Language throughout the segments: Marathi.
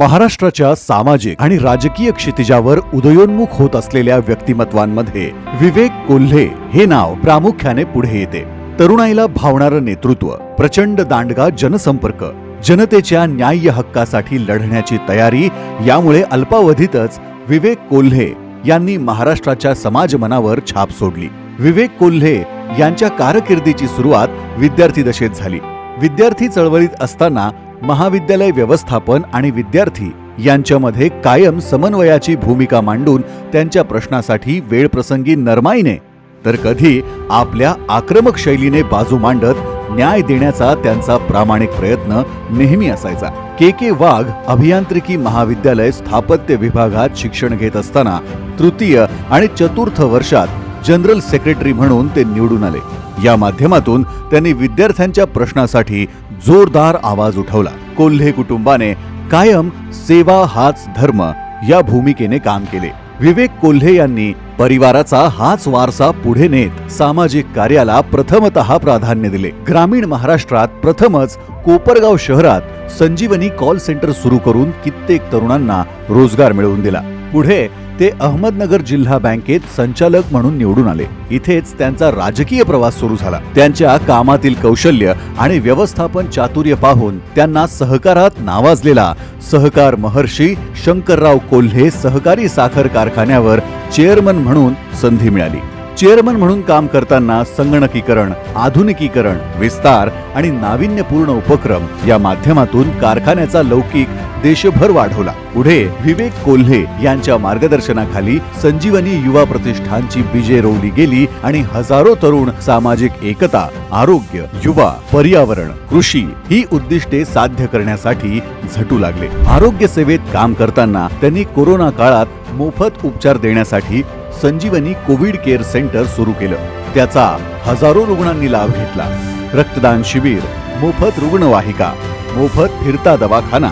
महाराष्ट्राच्या सामाजिक आणि राजकीय क्षितिजावर उदयोन्मुख होत असलेल्या व्यक्तिमत्वांमध्ये विवेक कोल्हे हे नाव प्रामुख्याने पुढे येते. तरुणाईला भावणारं नेतृत्व प्रचंड दांडगा जनसंपर्क जनतेच्या न्याय्य हक्कासाठी लढण्याची तयारी यामुळे अल्पावधीतच विवेक कोल्हे यांनी महाराष्ट्राच्या समाजमनावर छाप सोडली. विवेक कोल्हे यांच्या कारकिर्दीची सुरुवात विद्यार्थी दशेत झाली. विद्यार्थी चळवळीत असताना महाविद्यालय व्यवस्थापन आणि विद्यार्थी यांच्यामध्ये कायम समन्वयाची भूमिका मांडून त्यांच्या प्रश्नासाठी वेळप्रसंगी नरमाईने तर कधी आपल्या आक्रमक शैलीने बाजू मांडत न्याय देण्याचा त्यांचा प्रामाणिक प्रयत्न नेहमी असायचा. के के वाघ अभियांत्रिकी महाविद्यालय स्थापत्य विभागात शिक्षण घेत असताना तृतीय आणि चतुर्थ वर्षात जनरल सेक्रेटरी म्हणून ते निवडून आले. या माध्यमातून त्यांनी विद्यार्थ्यांच्या प्रश्नासाठी जोरदार आवाज उठवला. कोल्हे कुटुंबाने कायम सेवा हाच धर्म या भूमिकेने काम केले. विवेक कोल्हे यांनी परिवाराचा हाच वारसा पुढे नेत सामाजिक कार्याला प्रथमतः प्राधान्य दिले. ग्रामीण महाराष्ट्रात प्रथमच कोपरगाव शहरात संजीवनी कॉल सेंटर सुरू करून कित्येक तरुणांना रोजगार मिळवून दिला. पुढे ते अहमदनगर जिल्हा बँकेत संचालक म्हणून निवडून आले. इथेच त्यांचा राजकीय प्रवास सुरू झाला. त्यांच्या कामातील कौशल्य आणि व्यवस्थापन चातुर्य पाहून त्यांना सहकारात नावाजलेला सहकार महर्षी शंकरराव कोल्हे सहकारी साखर कारखान्यावर चेअरमन म्हणून संधी मिळाली. चेअरमन म्हणून काम करताना संगणकीकरण आधुनिकीकरण विस्तार आणि नाविन्यपूर्ण उपक्रम या माध्यमातून कारखान्याचा लौकिक देशभर वाढवला. पुढे विवेक कोल्हे यांच्या मार्गदर्शनाखाली संजीवनी युवा प्रतिष्ठानची बीजे रोवली गेली आणि हजारो तरुण सामाजिक एकता आरोग्य युवा पर्यावरण कृषी ही उद्दिष्टे साध्य करण्यासाठी झटू लागले. आरोग्य सेवेत काम करताना त्यांनी कोरोना काळात मोफत उपचार देण्यासाठी संजीवनी कोविड केअर सेंटर सुरू केलं. त्याचा हजारो रुग्णांनी लाभ घेतला. रक्तदान शिबिर मोफत रुग्णवाहिका मोफत फिरता दवाखाना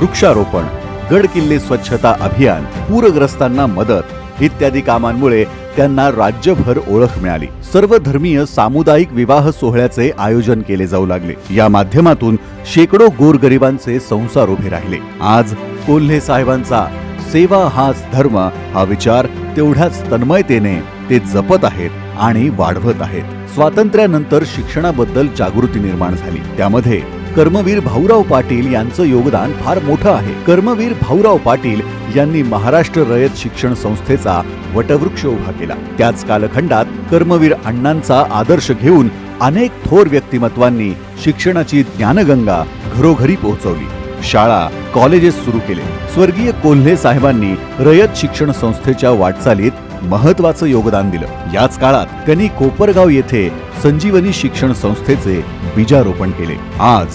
वृक्षारोपण गड किल्ले स्वच्छता अभियान पूरग्रस्तांना मदत इत्यादी कामांमुळे त्यांना राज्यभर ओळख मिळाली. सर्व धर्मीय सामुदायिक विवाह सोहळ्याचे आयोजन केले जाऊ लागले. या माध्यमातून शेकडो गोरगरिबांचे संसार उभे राहिले. आज कोल्हे साहेबांचा सेवा हाच धर्म हा विचार तेवढ्याच तन्मयतेने ते जपत आहेत आणि वाढवत आहेत. स्वातंत्र्यानंतर शिक्षणाबद्दल जागृती निर्माण झाली. त्यामध्ये कर्मवीर भाऊराव पाटील यांचं योगदान फार मोठं आहे. कर्मवीर भाऊराव पाटील यांनी महाराष्ट्र रयत शिक्षण संस्थेचा वटवृक्ष उभा केला. त्याच कालखंडात कर्मवीर अण्णांचा आदर्श घेऊन अनेक थोर व्यक्तिमत्वांनी शिक्षणाची ज्ञानगंगा घरोघरी पोहोचवली. शाळा कॉलेजेस सुरू केले. स्वर्गीय कोल्हे साहेबांनी रयत शिक्षण संस्थेच्या वाटचालीत महत्वाचं योगदान दिलं. याच काळात त्यांनी कोपरगाव येथे संजीवनी शिक्षण संस्थेचे बीजारोपण केले. आज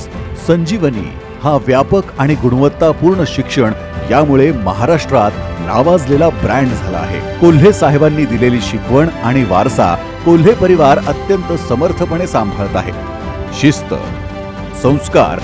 संजीवनी हा व्यापक आणि गुणवत्तापूर्ण शिक्षण यामुळे महाराष्ट्रात नावाजलेला ब्रँड झाला आहे. कोल्हे साहेबांनी दिलेली शिकवण आणि वारसा कोल्हे परिवार अत्यंत समर्थपणे सांभाळत आहे. शिस्त संस्कार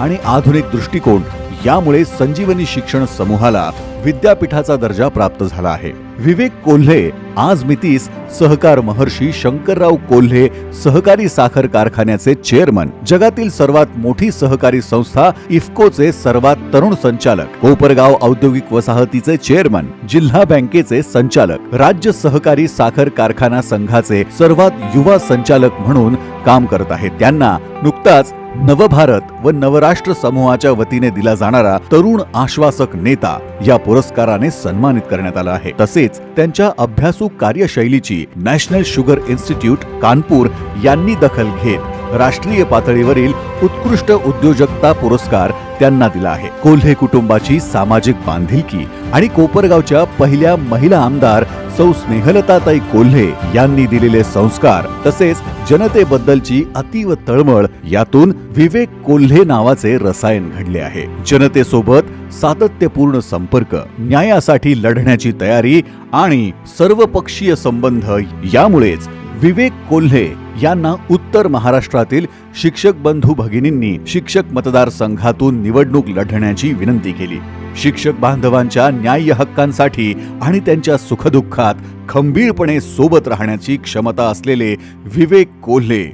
आणि आधुनिक दृष्टिकोन यामुळे संजीवनी शिक्षण समूहाला विद्यापीठाचा दर्जा प्राप्त झाला आहे. विवेक कोल्हे आज मितीस सहकार महर्षी शंकरराव कोल्हे सहकारी साखर कारखान्याचे चेअरमन जगातील सर्वात मोठी सहकारी संस्था इफ्कोचे सर्वात तरुण संचालक कोपरगाव औद्योगिक वसाहतीचे चेअरमन जिल्हा बँकेचे संचालक राज्य सहकारी साखर कारखाना संघाचे सर्वात युवा संचालक म्हणून काम करत आहेत. त्यांना नुकताच नवभारत व नवराष्ट्र समूहाच्या वतीने दिला जाणारा तरुण आश्वासक नेता या पुरस्काराने सन्मानित करण्यात आला आहे. तसेच त्यांच्या अभ्यासू कार्यशैलीची नॅशनल शुगर इन्स्टिट्यूट कानपूर यांनी दखल घेत राष्ट्रीय पातळीवरील उत्कृष्ट उद्योजकता पुरस्कार त्यांना दिला आहे. कोल्हे कुटुंबाची सामाजिक बांधिलकी आणि कोपरगावच्या पहिल्या महिला आमदार सौ स्नेहलताताई कोल्हे यांनी दिलेले संस्कार तसेच जनतेबद्दलची अतीव तळमळ यातून विवेक कोल्हे नावाचे रसायन घडले आहे. जनतेसोबत सातत्यपूर्ण संपर्क न्यायासाठी लढण्याची तयारी आणि सर्वपक्षीय संबंध यामुळेच विवेक कोल्हे यांना उत्तर महाराष्ट्रातील शिक्षक बंधू भगिनींनी शिक्षक मतदारसंघातून निवडणूक लढण्याची विनंती केली. शिक्षक बांधवांच्या न्याय्य हक्कांसाठी आणि त्यांच्या सुखदुःखात खंबीरपणे सोबत राहण्याची क्षमता असलेले विवेक कोल्हे.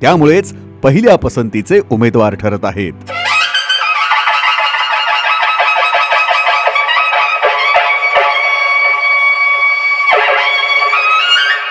त्यामुळेच पहिल्या पसंतीचे उमेदवार ठरत आहेत.